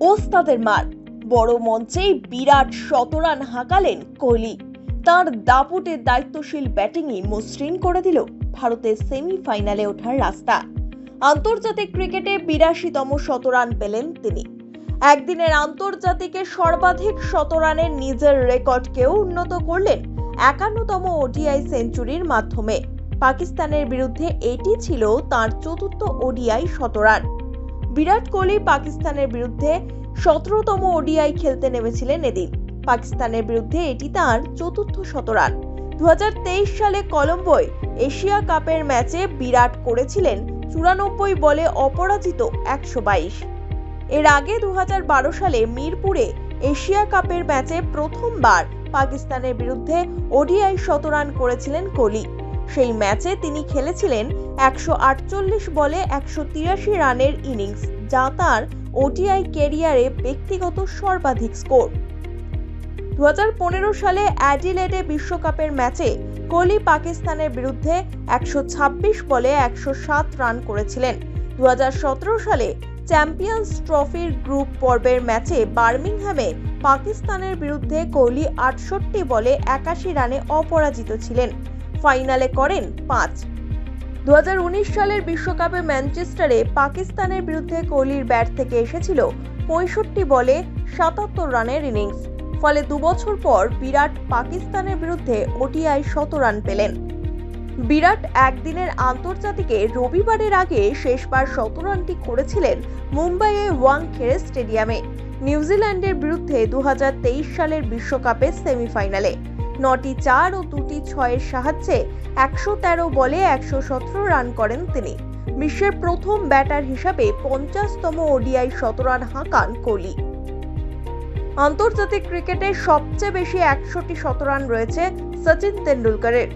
ওস্তাদের মার। বড় মঞ্চেই বিরাট শতরান হাঁকালেন কোহলি। তার দাপুটে দায়িত্বশীল ব্যাটিংই মসৃণ করে দিল ভারতের সেমিফাইনালে ওঠার রাস্তা। আন্তর্জাতিক ক্রিকেটে বিরাশিতম শতরান পেলেন তিনি। একদিনের আন্তর্জাতিকে সর্বাধিক শতরানের নিজের রেকর্ডকেও উন্নত করলেন একান্নতম ওডিআই সেঞ্চুরির মাধ্যমে। পাকিস্তানের বিরুদ্ধে এটি ছিল তার চতুর্থ ওডিআই শতরান। বিরাট কোহলি পাকিস্তানের বিরুদ্ধে সতেরোতম ওডিআই খেলতে নেমেছিলেন এদিন। পাকিস্তানের বিরুদ্ধে এটি তার চতুর্থ শতরান দু হাজার তেইশ সালে কলম্বোয় এশিয়া কাপের ম্যাচে বিরাট করেছিলেন চুরানব্বই বলে অপরাজিত একশো বাইশ। এর আগে দু হাজার বারো সালে মিরপুরে এশিয়া কাপের ম্যাচে প্রথমবার পাকিস্তানের বিরুদ্ধে ওডিআই শতরান করেছিলেন কোহলি। সেই ম্যাচে তিনি খেলেছিলেন একশো আটচল্লিশ বলে একশো তিরাশি রানের ইনিংস, যা তার ওটিআই ক্যারিয়ারে ব্যক্তিগত সর্বাধিক স্কোর। দু হাজার পনেরো সালে অ্যাডিলেডে বিশ্বকাপের ম্যাচে কোহলি পাকিস্তানের বিরুদ্ধে একশো ছাব্বিশ বলে একশো সাত রান করেছিলেন। দু হাজার সতেরো সালে চ্যাম্পিয়ন্স ট্রফির গ্রুপ পর্বের ম্যাচে বার্মিংহামে পাকিস্তানের বিরুদ্ধে কোহলি আটষট্টি বলে একাশি রানে অপরাজিত ছিলেন। ফাইনালে করেন পাঁচ। দু সালের বিশ্বকাপে ম্যানচেস্টারে পাকিস্তানের বিরুদ্ধে কোহলির ব্যাট থেকে এসেছিল পঁয়ষট্টি বলে সাতাত্তর রানের ইনিংস। ফলে দুবছর পর বিরাট পাকিস্তানের বিরুদ্ধে ওটিআই শত রান পেলেন। বিরাট একদিনের আন্তর্জাতিকে রবিবারের আগে শেষবার শত রানটি করেছিলেন মুম্বাইয়ে ওয়াংখেড়ে স্টেডিয়ামে। নিউজিল্যান্ডের বিরুদ্ধে দু হাজার তেইশ সালের বিশ্বকাপের সেমিফাইনালে। নটি চার ও দুটি ছয়ের সাহায্যে একশো তেরো বলে একশো সতেরো রান করেন তিনি। বিশ্বের প্রথম ব্যাটার হিসাবে পঞ্চাশতম ওডিআই শতরান হাঁকান কোহলি। আন্তর্জাতিক ক্রিকেটে সবচেয়ে বেশি একশোটি শতরান রয়েছে সচিন তেন্ডুলকরের।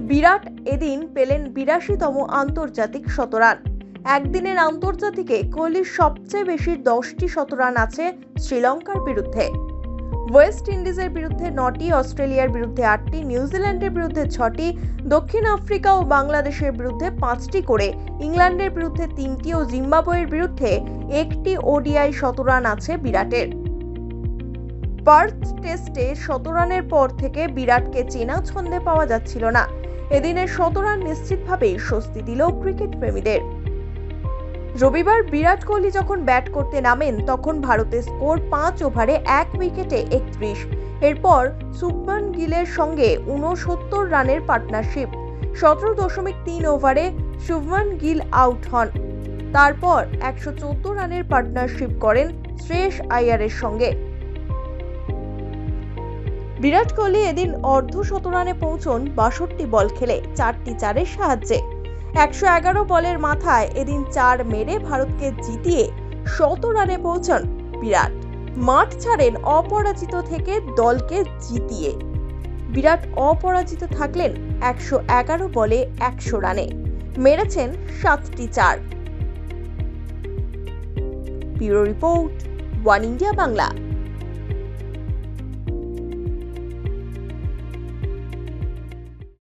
বিরাট এদিন পেলেন বিরাশিতম আন্তর্জাতিক শতরান একদিনের আন্তর্জাতিকে কোহলির সবচেয়ে বেশি দশটি শতরান আছে শ্রীলঙ্কার বিরুদ্ধে। ওয়েস্ট ইন্ডিজের বিরুদ্ধে নটি, অস্ট্রেলিয়ার বিরুদ্ধে আটটি নিউজিল্যান্ডের বিরুদ্ধে ছটি, দক্ষিণ আফ্রিকা ও বাংলাদেশের বিরুদ্ধে পাঁচটি করে। ইংল্যান্ডের বিরুদ্ধে তিনটি ও জিম্বাবুয়ের বিরুদ্ধে একটি ওডিআই শতরান আছে বিরাটের। পার্থ টেস্টে শতরানের পর থেকে বিরাটকে চেনা ছন্দে পাওয়া যাচ্ছিল না। এদিনের শতরান নিশ্চিতভাবেই স্বস্তি দিল ক্রিকেট প্রেমীদের। রবিবার বিরাট কোহলি যখন ব্যাট করতে নামেন, তখন ভারতের স্কোর পাঁচ ওভারে এক উইকেটে একত্রিশ। এরপর শুভমান গিলের সঙ্গে উনসত্তর রানের পার্টনারশিপ। সতেরো দশমিক তিন ওভারে শুভমান গিল আউট হন। তারপর একশো চোদ্দ রানের পার্টনারশিপ করেন শ্রেয়স আয়ারের সঙ্গে। বিরাট কোহলি এদিন অর্ধ শতরানে পৌঁছন বাষট্টি বল খেলে, চারটি চারের সাহায্যে। একশো এগারো বলের মাথায় এদিন চার মেরে ভারতকে জিতিয়ে শত রানে পৌঁছন বিরাট। মাঠ ছাড়েন অপরাজিত থেকে দলকে জিতিয়ে। বিরাট অপরাজিত থাকলেন একশো এগারো বলে একশো রানে। মেরেছেন সাতটি চার। Bureau report, one India Bangla.